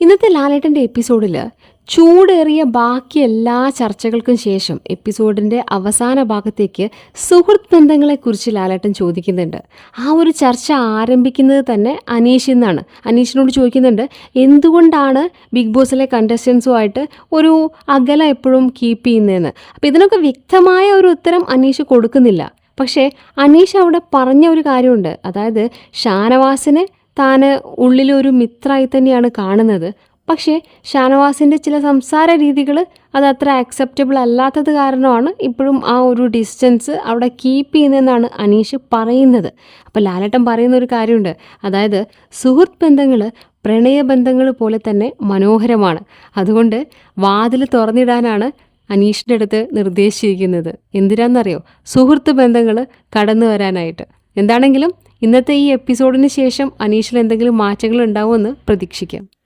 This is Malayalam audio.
ഇന്നത്തെ ലാലേട്ടന്റെ എപ്പിസോഡിൽ ചൂടേറിയ ബാക്കി എല്ലാ ചർച്ചകൾക്കും ശേഷം എപ്പിസോഡിന്റെ അവസാന ഭാഗത്തേക്ക് സുഹൃത്ത് ബന്ധങ്ങളെക്കുറിച്ച് ലാലേട്ടൻ ചോദിക്കുന്നുണ്ട്. ആ ഒരു ചർച്ച ആരംഭിക്കുന്നത് തന്നെ അനീഷിൽ നിന്നാണ് അനീഷിനോട് ചോദിക്കുന്നുണ്ട് എന്തുകൊണ്ടാണ് ബിഗ് ബോസിലെ കണ്ടസ്റ്റൻസുമായിട്ട് ഒരു അകല എപ്പോഴും കീപ്പ് ചെയ്യുന്നതെന്ന്? അപ്പോൾ ഇതിനൊക്കെ വ്യക്തമായ ഒരു ഉത്തരം അനീഷ് കൊടുക്കുന്നില്ല. പക്ഷേ അനീഷ് അവിടെ പറഞ്ഞ ഒരു കാര്യമുണ്ട്. അതായത് ഷാനവാസിന് താൻ ഉള്ളിലൊരു മിത്രായി തന്നെയാണ് കാണുന്നത്. പക്ഷേ ഷാനവാസിന്റെ ചില സംസാര രീതികൾ അത് അത്ര അക്സെപ്റ്റബിൾ അല്ലാത്തത് കാരണമാണ് ഇപ്പോഴും ആ ഒരു ഡിസ്റ്റൻസ് അവിടെ കീപ്പ് ചെയ്യുന്നതെന്നാണ് അനീഷ് പറയുന്നത്. അപ്പോൾ ലാലേട്ടൻ പറയുന്ന ഒരു കാര്യമുണ്ട്. അതായത് സുഹൃത്ത് ബന്ധങ്ങൾ പ്രണയബന്ധങ്ങൾ പോലെ തന്നെ മനോഹരമാണ്. അതുകൊണ്ട് വാതിൽ തുറന്നിടാനാണ് അനീഷിന്റെ അടുത്ത് നിർദ്ദേശിച്ചിരിക്കുന്നത്. എന്തിനാണെന്നറിയോ സുഹൃത്ത് ബന്ധങ്ങൾ കടന്നു വരാനായിട്ട്. എന്താണെങ്കിലും ഇന്നത്തെ ഈ എപ്പിസോഡിന് ശേഷം അനീഷിൽ എന്തെങ്കിലും മാറ്റങ്ങൾ ഉണ്ടാവുമെന്ന് പ്രതീക്ഷിക്കാം.